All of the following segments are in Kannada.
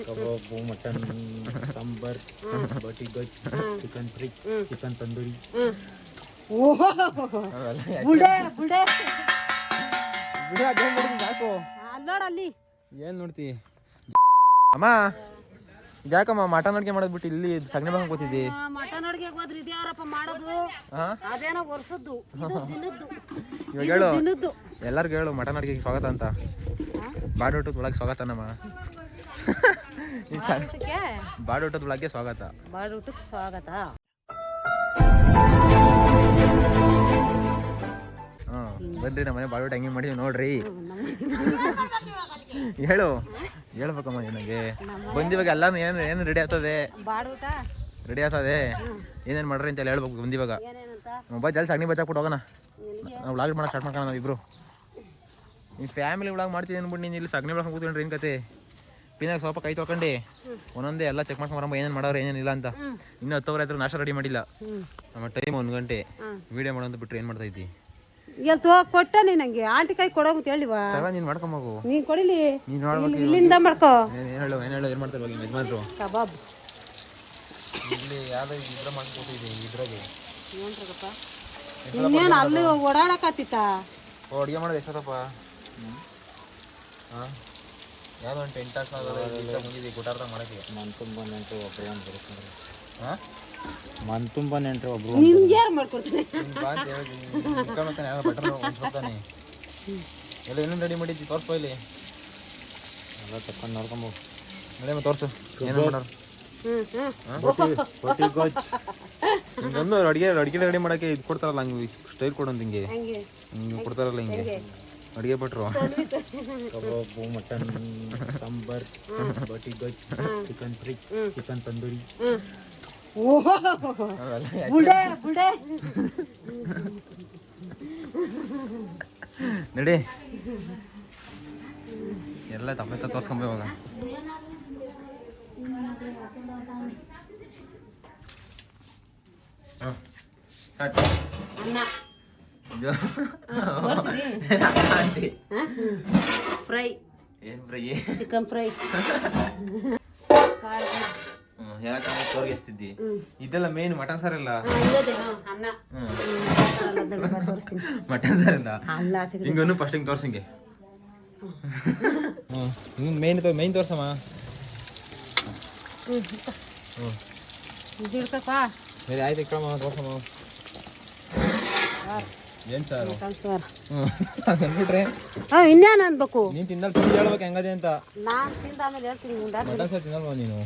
ಕಬಾಬು ಮಟನ್ ಸಾಂಬಾರ್ ಬೋಟಿ ಗೊಜ್ ಚಿಕನ್ ಫ್ರೈ ಚಿಕನ್ ತಂದೂರಿ ಬುಡೆ ಬುಡೆ ಬಿಡು ಅದೇನ್ ನೋಡ್ತೀನಿ ಸಾಕು ಅಲ್ಲೋಡ ಅಲ್ಲಿ. ಏನ್ ನೋಡ್ತಿ? ಅಮ್ಮ ಯಾಕಮ್ಮ ಮಟನ್ ಅಡ್ಗೆ ಮಾಡೋದ್ಬಿಟ್ಟು ಇಲ್ಲಿ ಸಗಣಿ ಬಂಗ್ ಕೂತಿದ್ದಿ? ಮಟನ್ ಅಡ್ಗೆ ಹೋದ್ರೆ ಇದ್ಯಾರಪ್ಪ ಮಾಡೋದು? ಅದೇನೋ ವರ್ಷದ್ದು ಇದು ದಿನದ್ದು ಇವಾಗ ಇದು ಹೇಳು. ದಿನದ್ದು ಎಲ್ಲರಿಗೂ ಹೇಳು ಮಟನ್ ಅಡ್ಗೆಗೆ ಸ್ವಾಗತ ಅಂತ. ಬಾಡೂಟದ ಒಳಗೆ ಸ್ವಾಗತ ನಮ್ಮ ಬಾಡೂಟಕ್ಕೆ ಬಾಡೂಟದ ಒಳಗೆ ಸ್ವಾಗತ. ಬಾಡೂಟಕ್ಕೆ ಸ್ವಾಗತ. ಬಂದ್ರಿ ಬನ್ರಿ ನಮ್ಮ ಮನೆ ಬಾಡೂಟ ಹೆಂಗೆ ಮಾಡಿದ್ವಿ ನೋಡ್ರಿ. ಹೇಳು ಹೇಳ್ಬೇಕಮ್ಮ ನಿನಗೆ. ಬಂದಿವಾಗ ಎಲ್ಲಾನು ಏನು ಏನು ರೆಡಿ ಆಗ್ತದೆ? ಬಾಡೂಟ ರೆಡಿ ಆಗ್ತದೆ? ಏನೇನು ಮಾಡ್ರಿ ಅಂತ ಹೇಳ್ಬೇಕು ಬಂದಿವಾಗ. ಮೊಬೈಲ್ ಜಲ್ದಿ ಸಗಣಿ ಬಚ್ಚಾಕ್ಬಿಟ್ಟು ಹೋಗೋಣ. ನಾವು ವ್ಲಾಗ್ ಮಾಡೋಕೆ ಸ್ಟಾರ್ಟ್ ಮಾಡ್ಕೋಣ ನಾವಿಬ್ರು. ಈ ಫ್ಯಾಮಿಲಿ ವ್ಲಾಗ್ ಮಾಡ್ತೀನಿ ಅನ್ಬಿಟ್ಟು ನೀನು ಇಲ್ಲಿ ಸಗಣಿ ಬೆಳ್ಕೊಂಡು ಕೂತ್ಕೊಂಡ್ರಿ ಏನು ಕತೆ? ಪಿನಾಗ ಸ್ವಲ್ಪ ಕೈ ತೊಳ್ಕೊಂಡು ಒಂದೊಂದೇ ಎಲ್ಲ ಚೆಕ್ ಮಾಡ್ಕೊಂಬರಮ್ಮ ಏನೇನು ಮಾಡೋರು ಏನೇನಿಲ್ಲ ಅಂತ. ಇನ್ನು ಹತ್ತುವರೆ ನಾಷ್ಟಾ ನಾಷ್ಟ ರೆಡಿ ಮಾಡಿಲ್ಲ. ನಮ್ಮ ಟೈಮ್ ಒಂದು ಗಂಟೆ. ವೀಡಿಯೋ ಮಾಡೋದು ಬಿಟ್ರೆ ಏನು ಮಾಡ್ತಾ ಇದ್ದಿ? ಎಲ್ಲ ತೋ ಕೊಟ್ಟ ನೀ ನಂಗೆ. ಆಂಟಿ ಕೈ ಕೊಡೋಗು ಹೇಳಿವಾ ತಗ ನೀನು ಮಾಡ್ಕೊಂಬೋಗು ನೀನ್ ಕೊಡಿಲಿ. ನೀನು ನೋಡ್ಬೇಕು ಇಲ್ಲಿ- ಇಲ್ಲಿಂದ ಮಾಡ್ಕೋ. ಏನು ಹೇಳು ಏನು ಹೇಳು ಏನು ಮಾಡ್ತಾರೆ ಹೋಗಿ ಯಜಮಾನ್ರು? ಕಬಾಬ್. ಇಲ್ಲಿ ಯಾವ್ದು ಇದ್ರ ಮಾಡ್ಕೊಟ್ಟಿದ್ದೆ ಇದ್ರಾಗೆ. ಏನ್ರಗಪ್ಪ? ಇನ್ನೇನು ಅಲ್ಲಿ ಓಡಾಡಕ್ಕಾತಿತ್ತ ಅಡುಗೆ ಮಾಡೋದು ಎಷ್ಟಪ್ಪ ಹಾಂ? ಯಾವುದೋ ಒಂದು ಟೆಂಟ್ ಹಾಕೋದು ಮುಗಿದಿ ಗುಟಾರ್ದಾಗ ಮಾಡಕ್ಕೆ? ಮನ್ ತುಂಬ ನೆಂಟ್ರು ಒಬ್ರು ಏನು ಬರ್ತಾರೆ ಹಾಂ ಮನ್ ತುಂಬ ನೆಂಟ್ರು ಒಬ್ರು ನಿನ್ಗೆ ಯಾರು ಅಂತ ಬಟರ್ ಎಲ್ಲ ಇನ್ನೊಂದು ರೆಡಿ ಮಾಡಿದ್ವಿ ತೋರ್ಸೋ ಇಲ್ಲಿ. ಎಲ್ಲ ತಕೊಂಡು ನೋಡ್ಕೊಂಬೋ ನಡೆಯಮ್ಮ ತೋರ್ಸು ಏನೇನು ಮಾಡೋರು? ಹ್ಮ್ ಹ್ಮ್. ಬೋಟಿ ಗೊಜ್ ಹಿಂಗೊಂದು ಅಡುಗೆ ಅಡುಗೆ ರೆಡಿ ಮಾಡಕ್ಕೆ ಇದು ಕೊಡ್ತಾರಲ್ಲ ಹಂಗೆ ಸ್ಟೈಲ್ ಕೊಡೋದು ಹಿಂಗೆ. ಹಂಗೆ. ಹಿಂಗೆ ಕೊಡ್ತಾರಲ್ಲ ಹಿಂಗೆ? ಅಡುಗೆ ಭಟ್ರು ಕಬಾಬು ಮಟನ್ ಸಾಂಬಾರ್ ಬೋಟಿ ಗೊಜ್ ಚಿಕನ್ ಫ್ರೈ ಚಿಕನ್ ತಂದೂರಿ ಹ್ಮ್ ಓಹೋ ಬುಡೆ ಬುಡೆ ನಡಿ ಎಲ್ಲ ತಪ್ಪತ್ತ ತೋರ್ಸ್ಕೊಂಬ ಇವಾಗ ಹಾಂ ಅನ್ನ ಆಂಟಿ ಫ್ರೈ. ಏನ್ ಫ್ರೈ? Chicken fry. ತೋರ್ಗಿಸ್ತಿದ್ದಿ ಹ್ಮ್. ಇದೆಲ್ಲ ಮೇನ್ ಮಟನ್ ಸಾರ್ ತೋರಿಸ್ತೀನಿ ಮಟನ್ ಸಾರ್ ಇಲ್ಲ ಹಿಂಗನ್ನು ಫಸ್ಟ್ ಹಿಂಗೆ ತೋರ್ಸಂಗೆ ಹ್ಞೂ ಹಿಂಗೆ ಮೇನ್ ತೋ ಮೇನ್ ತೋರ್ಸಮ್ಮ. ಸರಿ ಆಯ್ತು ಇಕ್ಕಮ್ಮ ತೋರ್ಸಮ್ಮ. ಏನು ಸಾರು ಸಾರು ಹ್ಞೂ ಅಂದ್ಬಿಟ್ರೆ ಹಾ ಇನ್ನೇನು ಅನ್ಬೇಕು? ನೀನು ತಿನ್ನಲ್ ತಿಂದು ಹೇಳ್ಬೇಕು ಹೆಂಗದೆ ಅಂತ. ನಾನು ತಿಂದ ಆಮೇಲೆ ಹೇಳ್ತೀನಿ ಉಂಡಾಕ ಮಟನ್ ಸಾರು ತಿನ್ನಲ್ವಾ ನೀನು?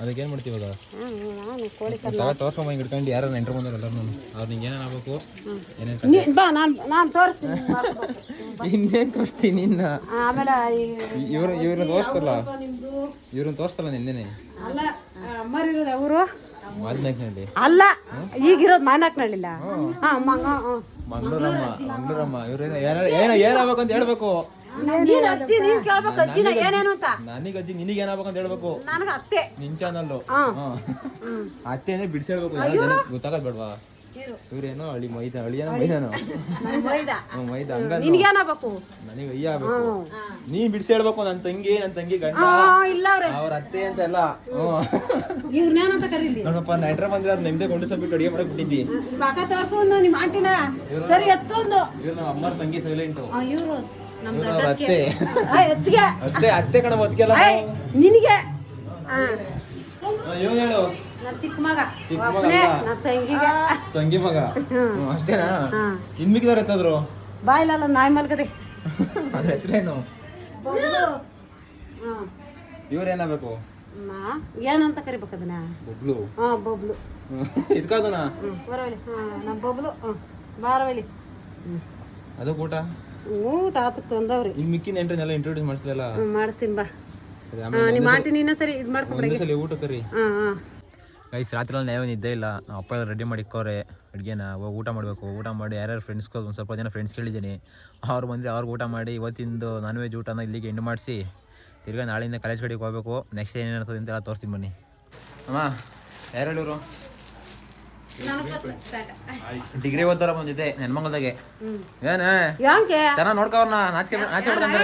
ಅದಕ್ಕೆ ಏನು ಮಾಡ್ತೀವಿ ಇವಾಗ? ನಾನು ಕೋಳಿ ತೋರ್ಸ್ಕೊಂಬ ಹಿಂಗೆ ಯಾರು ನೆಂಟ್ರು ಬಂದಾರ ಎಲ್ಲರೂ ನಾನು ಅವ್ರು ನಿಂಗೆ ಏನೇನು ಆಗ್ಬೇಕು? ಏನೇನು ನೀ ಬಾ ನಾನು ನಾನು ತೋರಿಸ್ತೀನಿ. ಇನ್ನೇನು ತೋರಿಸ್ತೀನಿ ಆಮೇಲೆ ಇವ್ರು ಇವ್ರನ್ನ ತೋರಿಸ್ತಲ್ಲ ಇವ್ರನ್ನ ತೋರಿಸ್ತಲ್ಲ ನಿನ್ನೆನೆ? ಅಲ್ಲ ಅಮ್ಮರಿರೋದು ಅವರು? ಮಾದ್ನಾಕ್ನಲ್ಲಿ ಅಲ್ಲ ಈಗಿರೋದು ಹಾ. ಮಂಗ್ಳೂರಮ್ಮ ಮಂಗ್ಳೂರಮ್ಮ ಇವ್ರೇನ ಏನ ಏನ ಏನಾಗ್ಬೇಕು ಅಂತ ಹೇಳ್ಬೇಕು. ನೀನ್ ಅಜ್ಜಿ ನೀನ್ ಕೇಳ್ಬೇಕು ಅಜ್ಜಿನ ಏನೇನು ಅಂತ. ನನಗೆ ಅಜ್ಜಿ ನಿನಗೆ ಏನಾಗ್ಬೇಕು ಅಂತ ಹೇಳ್ಬೇಕು. ನನಗ ಅತ್ತೆ. ನಿನ್ ಚಾನಲ್ಲು ಅತ್ತೇನೆ ಬಿಡಿಸಿ ಹೇಳ್ಬೇಕು. ಗೊತ್ತಾಗದ್ ಬೇಡವಾ. ಇವ್ರೇನೋ? ಅಳಿ ಮೈದ ಹಳ್ಳಿಯನ ಮೈದಾನ ಮೈದ. ಹಂಗ ನಿನ್ಗೇನಾಗಬೇಕು ನನಗೆ ಅಯ್ಯ ಆಗ್ಬೇಕು. ನೀ ಬಿಡಿಸಿ ಹೇಳ್ಬೇಕು ನನ್ನ ತಂಗಿ ನನ್ನ ತಂಗಿ ಗಂಡ. ಇಲ್ಲ ಅವ್ರೆ. ಅತ್ತೆ ಅಂತ ಎಲ್ಲ. ಇವ್ರನ್ನೇನಂತ ಕರೀಲಿ? ನೋಡಪ್ಪ ನೈಟ್ರ ಬಂದಿರ ನಿಮ್ದೆ ಕೊಂಡು ಬಿಟ್ಟು ಅಡಿಗೆ ಮಾಡಕ್ ಬಿಟ್ಟಿದ್ದಿ. ಮಕ ತೋರ್ಸು ಒಂದು ನಿಮ್ಮ ಆಂಟಿನ. ಸರಿ ಎತ್ತೊಂದು ಇವ್ರು ನಮ್ಮ ಅಮ್ಮರ ತಂಗಿ ಸೈಲೆಂಟ್ ಇವ್ರು ಅತ್ತೆ. ಅತ್ತೆ ಅತ್ತೆ ಕಣ ಬದುಕಲ್ಲ ನಿನಗೆ. ಹೇಳು. ಚಿಕ್ಕ ಮಗ. ಚಿಕ್ಕ ಮಗ ಒಬ್ನೇ ಅಲ್ಲ. ನನ್ ತಂಗಿಗೆ. ತಂಗಿ ಮಗ? ಹ್ಮ್, ಅಷ್ಟೇನಾ? ಹಾ ಇನ್ ಮಿಕ್ಕಿದವ್ರು ಎತ್ತದ್ರು? ಬಾಯಿಲಲ್ಲ ನಾಯಿ ಮಲ್ಕದೆ ಅದ್ರ ಹೆಸರೇನು? ಹ್ಮ್. ಇವ್ರೇನಾಗಬೇಕು? ನಾ ಏನಂತ ಕರಿಬೇಕು ಅದನ್ನ? ಬಬ್ಲು ಹಾ ಬೊಬ್ಲು ಇದ್ಕಾದನ ಹ್ಮ್ ಬರವಲಿ ಹಾ ನಮ್ಮ ಬೊಬ್ಲು ಹ್ಮ್ ಬಾರವಲಿ ಹ್ಮ್ ಅದು ಊಟ? ಊಟ ಆತಕ್ಕೆ ತಂದವ್ರಿ. ಇನ್ ಮಿಕ್ಕಿ ನೆಂಟ್ರನ್ನೆಲ್ಲ ಇಂಟ್ರೊಡ್ಯೂಸ್ ಮಾಡಿಸ್ಲಿಲ್ಲ ಹ್ಮ್ ಮಾಡಿಸ್ತೀನಿ ಬಾ. ಸರಿ ಹಾ ಆಮೇಲೆ ನಿಮ್ಮ ಆಂಟಿ ನೀನ ಸರಿ ಇದು ಮಾಡ್ಕೊಬಿಡಿ ಒಂದೇ ಸಲ ಊಟ ಕರಿ. ಹಾ ಹಾ. ಗೈಸ್ ರಾತ್ರಿ ನಾವೇನು ಇದ್ದೇ ಇಲ್ಲ. ನಾವು ಅಪ್ಪ ಎಲ್ಲ ರೆಡಿ ಮಾಡಿಕೋರೆ ಅಡುಗೆನ ಹೋಗಿ ಊಟ ಮಾಡಬೇಕು. ಊಟ ಮಾಡಿ ಯಾರ್ಯಾರು ಫ್ರೆಂಡ್ಸ್ಗೆ ಒಂದು ಸ್ವಲ್ಪ ಜನ ಫ್ರೆಂಡ್ಸ್ ಕೇಳಿದ್ದೀನಿ. ಅವ್ರು ಬಂದರೆ ಅವ್ರಿಗೆ ಊಟ ಮಾಡಿ ಇವತ್ತಿಂದು ನಾನ್ ವೆಜ್ ಊಟನ ಇಲ್ಲಿಗೆ ಎಂಡ್ ಮಾಡಿಸಿ. ತಿರ್ಗಾ ನಾಳೆಯಿಂದ ಕಾಲೇಜ್ ಕಡೆಗೆ ಹೋಗಬೇಕು. ನೆಕ್ಸ್ಟ್ ಏನೇನಿರ್ತದೆ ಅಂತೆಲ್ಲ ತೋರಿಸ್ತೀನಿ ಬನ್ನಿ. ಅಮ್ಮ ಯಾರು ಹೇಳಿದ್ರು ಡಿಗ್ರಿ ಓದ್ತಾರ ಬಂದಿದ್ದೆ ನೆನ್ಮಂಗಲ್ದಾಗೆ. ಏನೇ? ಯಾಕೆ? ಚೆನ್ನಾಗಿ ನೋಡ್ಕವ್ರನ್ನ ನಾಚಿಕೆ ನಾಚಿಕೆ? ಬಿಡ್ದಂಗೆ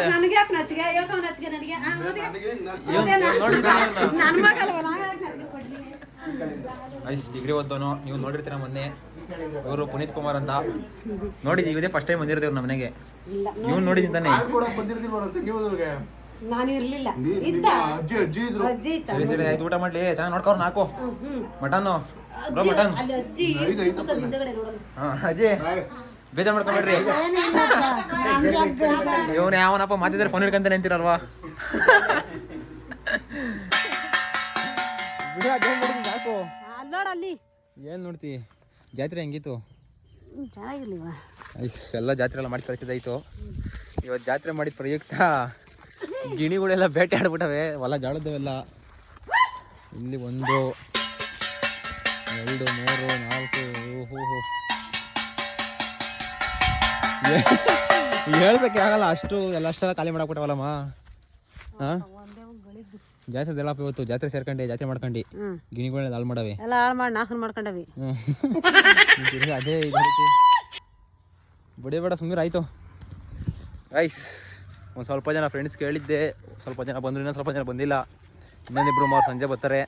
ಐಸ್ ಡಿಗ್ರಿ ಓದ್ದವನು. ನೀವು ನೋಡಿರ್ತೀರ ಮೊನ್ನೆ? ಇವರು ಪುನೀತ್ ಕುಮಾರ್ ಅಂತ. ನೋಡಿ ಇದೇ ಫಸ್ಟ್ ಟೈಮ್ ಬಂದಿರ್ತೀವಿ ನಮ್ಮ ಮನೆಗೆ ನೀವು ಇವ್ನು ನೋಡಿದ್ದಾನೆ. ಕೂಡ ಬಂದಿರ್ತೀವಿ ತಂಗಿ ಮದುವೆಗೆ ನಾನು ಇರ್ಲಿಲ್ಲ. ಇದ್ದ. ಅಜ್ಜಿ ಅಜ್ಜಿ ಅಜ್ಜಿ ಇತ್ತ ಸರಿ ಸರಿ ಆಯ್ತು ಊಟ ಮಾಡ್ಲಿ. ಚೆನ್ನಾಗಿ ನೋಡ್ಕೋ ನಾಲ್ಕು ಮಟನ್ನು. ಮಟನ್. ಅಜ್ಜಿ ಬೇಜಾರ್ ಮಾಡ್ಕೊಂಡ್ರಿ ಇವನು ಯಾವನಪ್ಪ ಮಾತಿದ್ರೆ ಫೋನ್ ಹಿಡ್ಕಂತಾನೆ ಅಂತೀರಲ್ವಾ? ಸಾಕು. ಅಲ್ಲೋಡ ಅಲ್ಲಿ. ಏನ್ ನೋಡ್ತಿ? ಜಾತ್ರೆ ಹೆಂಗಿತ್ತು? ಚೆನ್ನಾಗಿರ್ಲಿವ ಎಲ್ಲ ಜಾತ್ರೆ ಎಲ್ಲ ಮಾಡಿ ಕಳಿಸಿದಾಯ್ತು ಇವತ್ತು ಜಾತ್ರೆ ಮಾಡಿದ ಪ್ರಯುಕ್ತ ಗಿಣಿಗಳೆಲ್ಲ ಬೇಟೆ ಆಡ್ಬಿಟ್ಟವೆ ಹೊಲ ಜಾಳದವೆಲ್ಲ. ಇಲ್ಲಿ ಒಂದು ಎರಡು ಮೂರು ನಾಲ್ಕು ಓಹೋ ಹೇಳ್ಬೇಕೆ ಆಗಲ್ಲ ಅಷ್ಟು ಎಲ್ಲ ಅಷ್ಟೆಲ್ಲ ಖಾಲಿ ಮಾಡಾಕ್ಬಿಟ್ಟವಲ್ಲಮ್ಮ ಹಾಂ? ಜಾತ್ರೆ ದೆಲ್ಲಪ್ಪ ಇವತ್ತು ಜಾತ್ರೆ ಸೇರ್ಕೊಂಡೆ ಜಾತ್ರೆ ಮಾಡ್ಕೊಂಡು. ಹ್ಮ್. ಗಿಣಿಗಳನ್ನ ಹಾಳು ಮಾಡವೆ. ಎಲ್ಲ ಹಾಳು ಮಾಡಿ ನಾಕನ್ ಮಾಡ್ಕೊಂಡವಿ. ಹ್ಮ್. ತಿರ್ಗಾ ಅದೇ ಇದು ರೀತಿ. ಬಡಿ ಬೇಡ ಸುಮ್ಮನೆ ಆಯಿತು. ಐಸ್ ಒಂದು ಸ್ವಲ್ಪ ಜನ ಫ್ರೆಂಡ್ಸ್ ಕೇಳಿದ್ದೆ. ಸ್ವಲ್ಪ ಜನ ಬಂದರು ಇನ್ನೂ ಸ್ವಲ್ಪ ಜನ ಬಂದಿಲ್ಲ. ಇನ್ನೊಂದಿಬ್ರು ಮೂರು ಸಂಜೆ ಬರ್ತಾರೆ.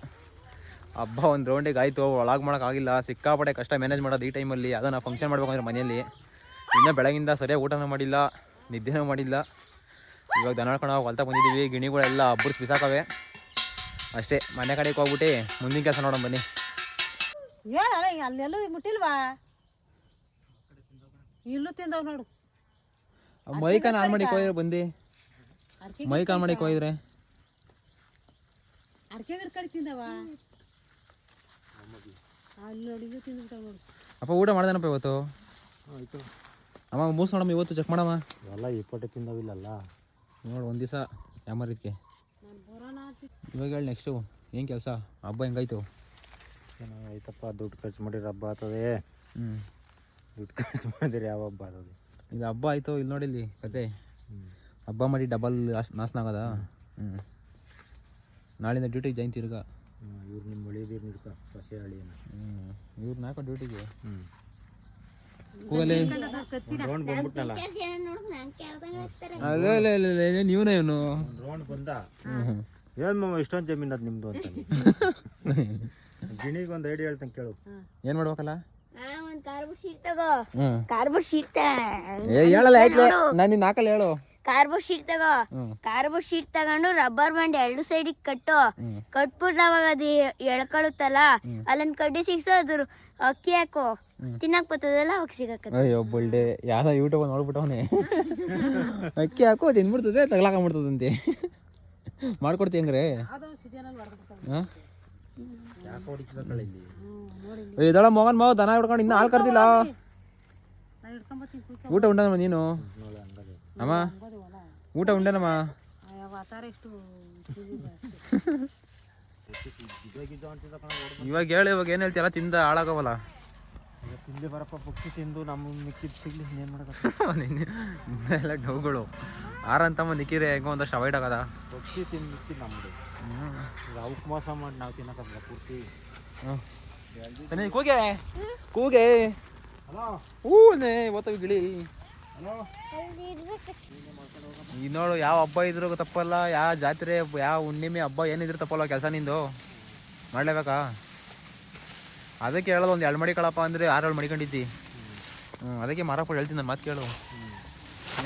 ಹಬ್ಬ ಒಂದು ರೌಂಡಿಗೆ ಆಯಿತು ಒಳಗೆ ಮಾಡೋಕ್ಕಾಗಿಲ್ಲ ಸಿಕ್ಕಾಪಟ್ಟೆ ಕಷ್ಟ ಮ್ಯಾನೇಜ್ ಮಾಡೋದು ಈ ಟೈಮಲ್ಲಿ ಅದನ್ನು ಫಂಕ್ಷನ್ ಮಾಡ್ಬೇಕಂದ್ರೆ ಮನೆಯಲ್ಲಿ. ಇನ್ನೂ ಬೆಳಗಿಂದ ಸರಿಯಾಗಿ ಊಟನೂ ಮಾಡಿಲ್ಲ ನಿದ್ದೆನೂ ಮಾಡಿಲ್ಲ. ಇವಾಗ ದನ ಹೊಡ್ಕೊಂಡು ಹೊಲ್ತಾ ಬಂದಿದ್ದೀವಿ ಗಿಣಿಗಳೆಲ್ಲ ಅಬ್ಬರ್ಸ್ ಬಿಸಾಕವೆ. ಅಷ್ಟೇ ಮನೆ ಕಡೆಗೆ ಹೋಗ್ಬಿಟ್ಟು ಮುಂದಿನ ಕೆಲಸ ನೋಡೋಣ ಬನ್ನಿ. ಏನಲ್ಲ ಅಲ್ಲೆಲ್ಲೂ ಮುಟ್ಟಿಲ್ವಾ? ಇಲ್ಲೂ ತಿಂದವ್ ನೋಡು. ಮೈಕ್ ಆನ್ ಮಾಡಿ ಹೋಯ್ರೆ ಬಂದಿ. ಮೈ ಮೈಕ್ ಆನ್ ಮಾಡಿ ಹೋಯ್ದ್ರೆ ಅಡ್ಕೆ ಗಿಡ ಕಡೆ ತಿಂದವ? ಅಪ್ಪ ಊಟ ಮಾಡ್ದೇನಪ್ಪ ಇವತ್ತು? ಆಯ್ತು. ಅಮ್ಮ ಮೂಸ್ ನೋಡಮ್ಮ ಇವತ್ತು ಚೆಕ್ ಮಾಡಮ್ಮ. ಎಲ್ಲ ಇಪ್ಪಟ್ಟೆ ತಿಂದವಿಲ್ಲಲ್ಲ? ನೋಡು ಒಂದು ದಿವಸ ಯಾಮರಿದ್ಕೆ ಇವಾಗ ಹೇಳಿ ನೆಕ್ಸ್ಟು ಏನು ಕೆಲಸ? ಹಬ್ಬ ಹೆಂಗಾಯ್ತು? ಚೆನ್ನಾಗಾಯ್ತಪ್ಪ ದುಡ್ಡು ಖರ್ಚು ಮಾಡಿರೋ ಹಬ್ಬ ಆಗ್ತದೆ ಹ್ಞೂ ದುಡ್ಡು ಖರ್ಚು ಮಾಡಿದ್ರೆ ಯಾವ ಹಬ್ಬ ಆಗ್ತದೆ ಇದು ಹಬ್ಬ ಆಯಿತು ಇಲ್ಲಿ ನೋಡಿಲ್ಲಿ ಕತೆ ಹಬ್ಬ ಮಾಡಿ ಡಬಲ್ ನಾಶನ ಆಗದ? ಹ್ಞೂ ನಾಳಿಂದ ಡ್ಯೂಟಿಗೆ ಜಾಯಿನ್ ತಿರ್ಗ. ಇವ್ರು ನಿಮ್ಮ ಒಳ್ಳೆಯದಿರು ನಿಡ್ಕ ಹೊಸೆ ಹಳಿಯನ್ನ ಹ್ಞೂ ಇವ್ರು ನಾಲ್ಕು ಡ್ಯೂಟಿಗೆ ಹ್ಞೂ ಕೂಗಲೇ. ರೌಂಡ್ ಬಂದ್ಬಿಟ್ನಲ್ಲ. ಅಲ್ಲೇ ಇಲ್ಲ ನೀವನೇ ಇವನು. ಒಂದು ರೌಂಡ್ ಬಂದ. ಏನ್ ಮಾಮ ಇಷ್ಟೊಂದು ಜಮೀನು ಅದು ನಿಮ್ದು ಅಂತ. ಗಿಣಿಗೆ ಒಂದು ಐಡಿಯಾ ಹೇಳ್ತಂಗೆ ಕೇಳು. ಏನು ಮಾಡ್ಬೇಕಲ್ಲ? ಒಂದ್ ಕಾರ್ಬೋರ್ಡ್ ಶೀಟ್ ತಗೋ. ಹೇಳಲ್ಲ ಆಯ್ತು ನಾನು ನಿನ್ನ ಹಾಕಲ್ಲ ಹೇಳು. ಕಾರ್ಬೋರ್ಡ್ ಶೀಟ್ ತಗೋ. ಕಾರ್ಬೋರ್ಡ್ ಶೀಟ್ ತಗೊಂಡು ರಬ್ಬರ್ ಬ್ಯಾಂಡ್ ಎರಡು ಸೈಡಿಗೆ ಕಟ್ಟು. ಕಟ್ಬಿಟ್ಟು ಅವಾಗ ಅದು ಎಳ್ಕೊಳುತ್ತಲ್ಲ? ಅಲ್ಲೊಂದು ಕಡ್ಡಿ ಸಿಕ್ಸು ಅದ್ರ ಅಕ್ಕಿ ಹಾಕು. ತಿನ್ನಕ್ ಬರ್ತದಲ್ಲ ಅವಾಗ ಸಿಗಕ್ಕೆ ಅಯ್ಯೋ ಬಲ್ಡೆ. ಯಾರ ಯೂಟ್ಯೂಬ್ ನೋಡ್ಬಿಟ್ಟವನೆ ಅಕ್ಕಿ ಹಾಕೋ ತಿನ್ಬಿಡ್ತದೆ ತಗ್ಲಾಕೊಂಬಿಡ್ತದಂತೆ ಮಾಡ್ಕೊಡ್ತಿ ಹೆಂಗ್ರೆ? ಇದಳ ಮಗನ್ ಮಾವ ದನ ಹಿಡ್ಕೊಂಡು ಇನ್ನೂ ಹಾಲು ಕರ್ದಿಲ್ಲ. ಊಟ ಉಂಡನಮ್ಮ ನೀನು? ಅಮ್ಮ ಊಟ ಉಂಡನಮ್ಮ? ಇವಾಗ ಹೇಳಿ ಇವಾಗ ಏನು ಹೇಳ್ತೀಯಲ್ಲ ತಿಂದ ಹಾಳಾಗವಲ್ಲ. ತಿಂದು ಬರಪ್ಪ ಪಕ್ಷಿ ತಿಂದು ನಮ್ಮ ಮಿಕ್ಕಿದ್ ಸಿಗ್ಲಿ ಏನು ಮಾಡೋದು ಎಲ್ಲ ಡೌಗಳು ಆರಂತಮ್ಮ ನಿಕ್ಕಿರೆ ಹೆಂಗೋ ಒಂದಷ್ಟು ಅವಾಯ್ಡ್ ಆಗದ? ಪಕ್ಷಿ ತಿಂದು ಮಿಕ್ಕಿದ್ ನಮ್ಮದು ಈಗ ಅವಕ್ಕೆ ಮೋಸ ಮಾಡಿ ನಾವು ತಿನ್ನಕಲ್ಲ ಪೂರ್ತಿ. ಕೂಗೆ. ಕೂಗೆ. ಹಲೋ. ಹೂನೇ ಓದ್ತವಿ ಗಿಳಿ. ನೋಡು ಯಾವ ಹಬ್ಬ ಇದ್ರು ತಪ್ಪಲ್ಲ ಯಾವ ಜಾತ್ರೆ ಯಾವ ಹುಣ್ಣಿಮೆ ಹಬ್ಬ ಏನಿದ್ರು ತಪ್ಪಲ್ಲ ಕೆಲಸ ನಿಂದು. ಮಾಡ್ಲೇಬೇಕಾ? ಅದಕ್ಕೆ ಹೇಳೋದು ಒಂದು ಎರಡು ಮಡಿ ಕಳಪ್ಪ ಅಂದರೆ ಆರು ಏಳು ಮಡಿಕೊಂಡಿದ್ದಿ ಹ್ಞೂ ಅದಕ್ಕೆ ಮಾರಪ್ಪ ಹೇಳ್ತೀನಿ ನನ್ನ ಮಾತು ಕೇಳು.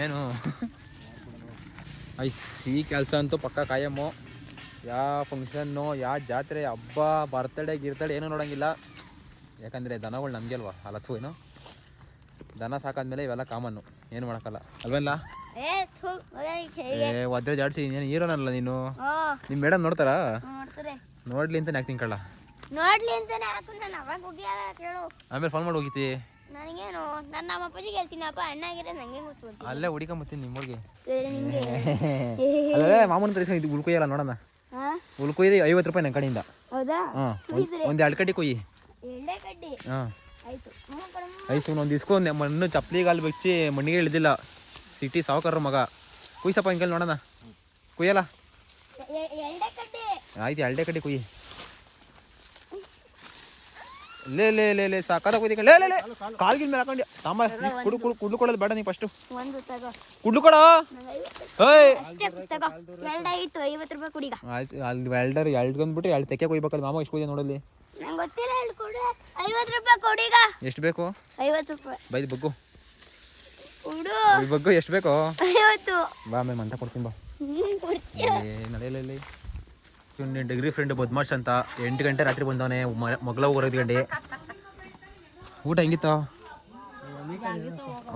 ಏನು? ಐ ಸಿ ಕೆಲಸ ಅಂತೂ ಪಕ್ಕ ಕಾಯಮ್ಮು. ಯಾವ ಫಂಕ್ಷನ್ನು ಯಾವ ಜಾತ್ರೆ ಹಬ್ಬ ಬರ್ತಡೇ ಗಿರ್ತಡೆ ಏನೂ ನೋಡೋಂಗಿಲ್ಲ. ಯಾಕಂದರೆ ದನಗಳು ನಮಗೆ ಅಲ್ವಾ ಅಲತ್ತು ಏನು? ದನ ಸಾಕಾದ್ಮೇಲೆ ಇವೆಲ್ಲ ಕಾಮನ್ನು ಏನು ಮಾಡೋಕ್ಕಲ್ಲ. ಅಲ್ವಲ್ಲ ಏ ಒದ್ರೆ ಜಾಡ್ಸಿ ನೀನು ಹೀರೋನಲ್ಲ ನೀನು? ನಿಮ್ಮ ಮೇಡಮ್ ನೋಡ್ತಾರಾ? ನೋಡ್ಲಿ ಅಂತ ನಾಕ್ ಕಳ್ಳ ನೋಡ್ಲಿ ಅಂತಾನೆ ಹಾಕು ನಾನು ಅವಾಗ ಹೋಗಿ ಕೇಳು ಆಮೇಲೆ ಫೋನ್ ಮಾಡಿ ಹೋಗಿತಿ. ನನಗೇನು ನನ್ನ ನಮ್ಮ ಅಪ್ಪಾಜಿಗೆ ಹೇಳ್ತೀನಪ್ಪ ಅಣ್ಣಾಗಿರ ನಂಗೆ ಗೊತ್ತು ಅಲ್ಲೇ ಹುಡಿಕೊಂಬತ್ತೀನಿ ನಿಮ್ಮೂರಿಗೆ. ಅಲ್ಲೇ ಮಾಮೂನ್ ತರಿಸ್ಕೊಂಡು ಇದು ಉಳ್ಕೊಯ್ಯಲ್ಲ ನೋಡೋಣ. ಉಳ್ಕೊಯ್ದು ಐವತ್ತು ರೂಪಾಯಿ ನನ್ನ ಕಡೆಯಿಂದ. ಹೌದಾ? ಒಂದು ಎರಡು ಕಡ್ಡಿ ಕೊಯ್ಯಿ. ಎಳ್ಳೆ ಕಡ್ಡಿ? ಹಾಂ. ಐಸು ಒಂದು ಇಸ್ಕೊಂಡು ಮಣ್ಣು ಚಪ್ಪಲಿಗಾಲು ಬೆಚ್ಚಿ ಮಣ್ಣಿಗೆ ಇಳಿದಿಲ್ಲ. ಸಿಟಿ ಸಾವುಕಾರ ಮಗ. ಕುಯ್ಸಪ್ಪ ಹಿಂಗೆ ನೋಡೋಣ. ಕುಯ್ಯಲ್ಲ? ಆಯ್ತು ಎರಡೇ ಕಡ್ಡಿ ಕುಯ್ಯಿ. ಲೇ ಲೇ ಲೇ ಲೇ ಸಾಕಾದ ಕೂತಿ ಲೇ ಲೇ ಲೇ ಕಾಲ್ಗಿಲ್ ಮೇಲೆ ಹಾಕೊಂಡು. ತಮ್ಮ ಕುಡು ಕುಡು ಕುಡ್ಲು ಕೊಡೋದು ಬೇಡ ನೀ ಫಸ್ಟ್ ಒಂದು ತಗೋ. ಕುಡ್ಲು ಕೊಡೋ. ಐವತ್ತು ರೂಪಾಯಿ ಕುಡಿಗ. ಆಯ್ತು ಅಲ್ಲಿ ವೆಲ್ಡರ್ ಬಂದ್ಬಿಟ್ಟು ಎರಡು ತೆಕ್ಕೆ ಕೊಯ್ಬೇಕಲ್ಲ ಮಾಮ ಎಷ್ಟು ಕೊಯ್ದೆ ನೋಡಲ್ಲಿ? ನಂಗೆ ಗೊತ್ತಿಲ್ಲ ಎರಡು ಕೊಡು. ಐವತ್ತು ರೂಪಾಯಿ ಕೊಡಿಗ. ಎಷ್ಟು ಬೇಕು? ಐವತ್ತು ರೂಪಾಯಿ. ಬೈದು ಬಗ್ಗು. ಕೊಡು ಬಗ್ಗು ಎಷ್ಟು ಬೇಕು? ಐವತ್ತು. ಬಾ ಮೇಲೆ ಅಂತ ಕೊಡ್ತೀನಿ ಬಾ. ಕೊಡ್ತೀನಿ ನಡೆಯಲ್ಲ ಇವ್ನ ಡಿಗ್ರಿ ಫ್ರೆಂಡ್ ಬದ್ಮಾಶ್ ಅಂತ ಎಂಟು ಗಂಟೆ ರಾತ್ರಿ ಬಂದವನೆ ಮಗಳ ಹೋಗೋದು ಗಂಟೆ ಊಟ ಹೆಂಗಿತ್ತು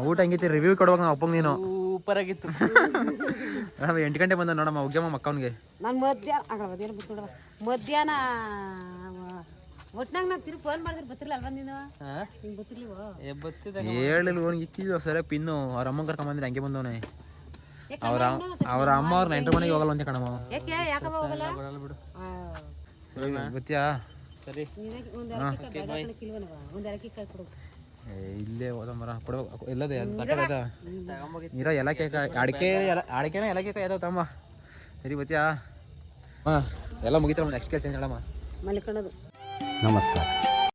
ಊಟ ಹೆಂಗಿತ್ತು ರಿವ್ಯೂ ಕೊಡ್ಬೇಕು ನಮ್ಮ ಅಪ್ಪಂಗೆ ನೀನು ಸೂಪರ್ ಆಗಿತ್ತು ಮೇಡಮ್ ಎಂಟು ಗಂಟೆ ಬಂದ ನೋಡಮ್ಮ ಉಗ್ಯಮ್ಮ ಮಕ್ಕವನಿಗೆ ನಾನು ಮಧ್ಯಾಹ್ನ ಮಧ್ಯಾಹ್ನ ಒಟ್ನಾಗ ನಾನು ತಿರು ಫೋನ್ ಮಾಡಿದ್ರೆ ಬತ್ತಿರಲ್ಲ ಅಲ್ವಾ ನೀನು ಹಿಂಗೆ ಬತ್ತಿರ್ಲಿವ ಅವ್ನಿಗೆ ಸರಿಯಾಗಿ ಪಿನ್ನು ಅವ್ರ ಅಮ್ಮನ ಕರ್ಕೊಂಬಂದ್ರೆ ಹಂಗೆ ಬಂದವನೆ ಅವ್ರ ಅವ್ರ ಅಮ್ಮ ಅವ್ರ ನೆಂಟ್ರ ಮನೆಗೆ ಹೋಗಲ್ಲ ಅಂತ ಕಣಮ್ಮ. ಯಾಕೆ ಯಾಕಮ್ಮ ಹೋಗಲ್ಲ? ಬಿಡು. ಗೊತ್ತಿಯಾ ಸರಿ ಇಲ್ಲೇ ಹೋದ ಮರ ಕೊಡ್ಬೇಕು. ಎಲ್ಲದೆ ತಟ್ಟದ ಎಲ್ಲ ಕೇಕ ಅಡಿಕೆ ಅಡಿಕೆನ ಎಲ್ಲ ಕೇಕ ತಮ್ಮ? ಸರಿ ಬತ್ತಿಯಾ? ಹಾಂ. ಎಲ್ಲ ಮುಗಿತಾವ ನೆಕ್ಸ್ಟ್ ಕೇಸ್ ಏನು ಹೇಳಮ್ಮ. ಮಲ್ಕೊಳ್ಳೋದು ನಮಸ್ಕಾರ.